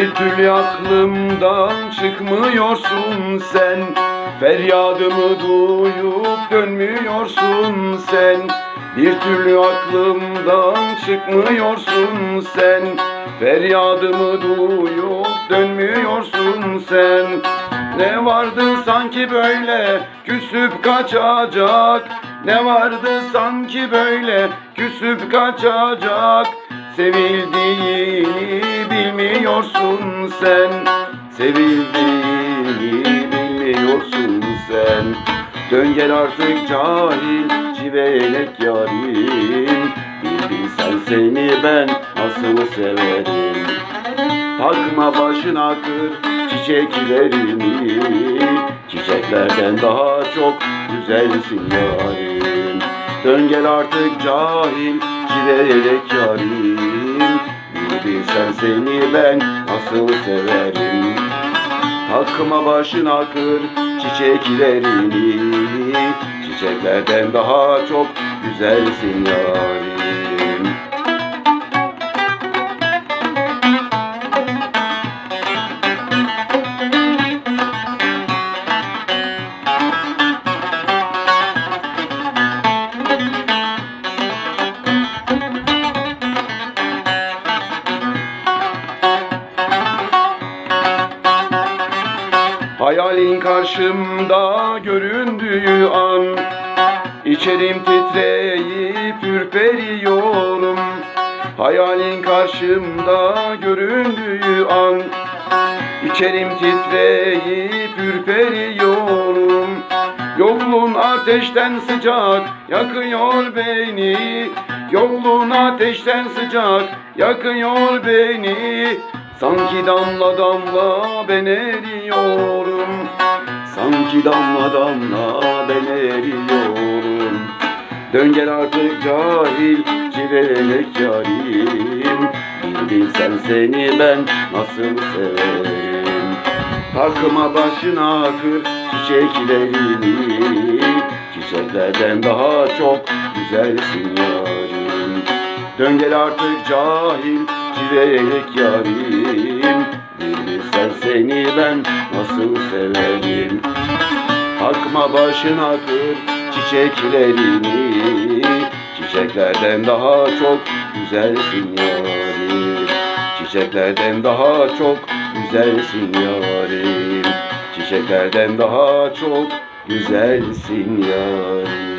türlü aklımdan çıkmıyorsun sen. Feryadımı duyup dönmüyorsun sen. Bir türlü aklımdan çıkmıyorsun sen. Feryadımı duyup dönmüyorsun sen. Ne vardı sanki böyle küsüp kaçacak? Ne vardı sanki böyle küsüp kaçacak? Sevildiğini bilmiyorsun sen. Sevildiğini bilmiyorsun sen. Dön gel artık cahil civelek yarim. Bilsen seni ben nasıl severim? Takma başına kır çiçeklerimi Çiçeklerden daha çok güzelsin yarim. Dön gel artık cahil civelek yarim bilsen seni ben nasıl severim? Takma başına kır çiçeklerini. Çiçeklerden daha çok güzelsin yarim karşımda göründüğü an İçerim titreyip ürperiyorum. Hayalin karşımda göründüğü an İçerim titreyip ürperiyorum. Yokluğun ateşten sıcak yakıyor beni Yokluğun ateşten sıcak yakıyor beni Sanki damla damla ben eriyorum. Sanki damla damla ben eriyorum. Dön gel artık cahil civelek yarim. Bir bilsen seni ben nasıl severim Takma başına kır çiçeklerini. Çiçeklerden daha çok güzelsin yarim. Dön gel artık cahil civelek yarim. Bir bilsen seni ben nasıl severim? Takma başına kır çiçeklerini. Çiçeklerden daha çok güzelsin yarim. Çiçeklerden daha çok güzelsin yarim. Çiçeklerden daha çok güzelsin yarim